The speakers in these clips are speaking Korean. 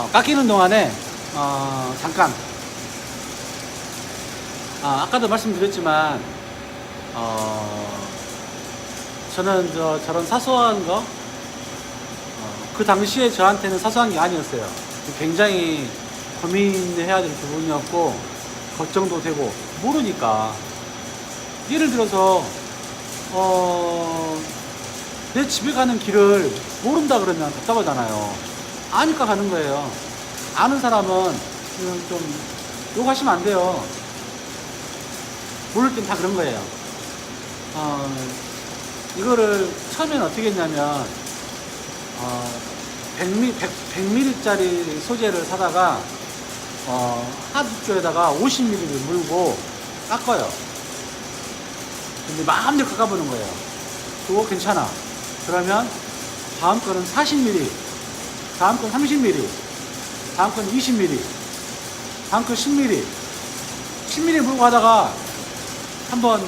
어, 깎이는 동안에 어, 잠깐 아, 아까도 말씀드렸지만 어, 저는 저, 저런 사소한 거, 어, 그 당시에 저한테는 사소한 게 아니었어요. 굉장히 고민해야 될 부분이었고, 걱정도 되고, 모르니까. 예를 들어서, 어, 내 집에 가는 길을 모른다 그러면 답답하잖아요. 아니까 가는 거예요. 아는 사람은 좀 욕하시면 안 돼요. 모를 땐 다 그런 거예요. 어, 이거를 처음에는 어떻게 했냐면, 어, 100mm, 100, 100mm짜리 소재를 사다가, 어, 하드 쪽에다가 50mm를 물고 깎아요. 근데 마음대로 깎아보는 거예요. 그거 괜찮아. 그러면 다음 거는 40mm, 다음 건 30mm, 다음 건 20mm, 다음 건 10mm, 10mm 물고 하다가 한번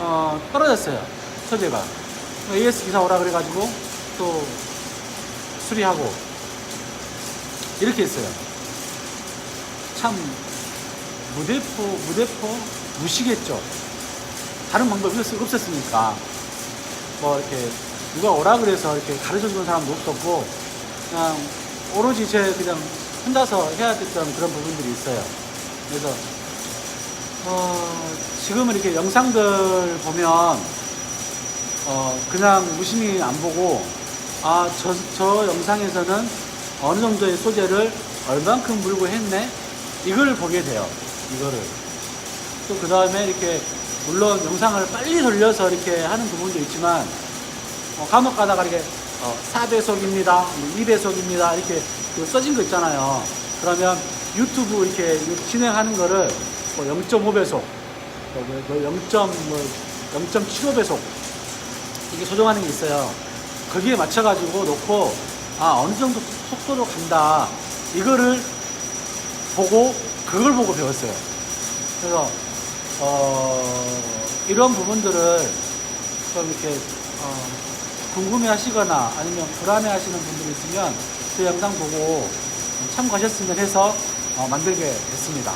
어, 떨어졌어요. 소재가. AS 기사 오라 그래가지고 또 수리하고 이렇게 했어요. 참 무대포, 무대포 무시겠죠. 다른 방법이 없- 없었으니까 뭐 이렇게 누가 오라 그래서 이렇게 가르쳐 주는 사람도 없었고 그냥 오로지 제 그냥 혼자서 해야 됐던 그런 부분들이 있어요. 그래서 어, 지금은 이렇게 영상들 보면 어, 그냥 무심히 안 보고 아, 저, 저 영상에서는 어느 정도의 소재를 얼만큼 물고 했네? 이걸 보게 돼요. 이거를. 또 그 다음에 이렇게 물론 영상을 빨리 돌려서 이렇게 하는 부분도 있지만 어, 간혹 가다가 이렇게 어, 4배속입니다, 2배속입니다 이렇게 그 써진 거 있잖아요. 그러면 유튜브 이렇게 진행하는 거를 뭐 0.5배속, 뭐 0.75배속 이게 조정하는 게 있어요. 거기에 맞춰가지고 놓고 아 어느 정도 속도로 간다 이거를 보고 그걸 보고 배웠어요. 그래서 어, 이런 부분들을 좀 이렇게 어, 궁금해 하시거나 아니면 불안해 하시는 분들이 있으면 그 영상 보고 참고하셨으면 해서 어, 만들게 됐습니다.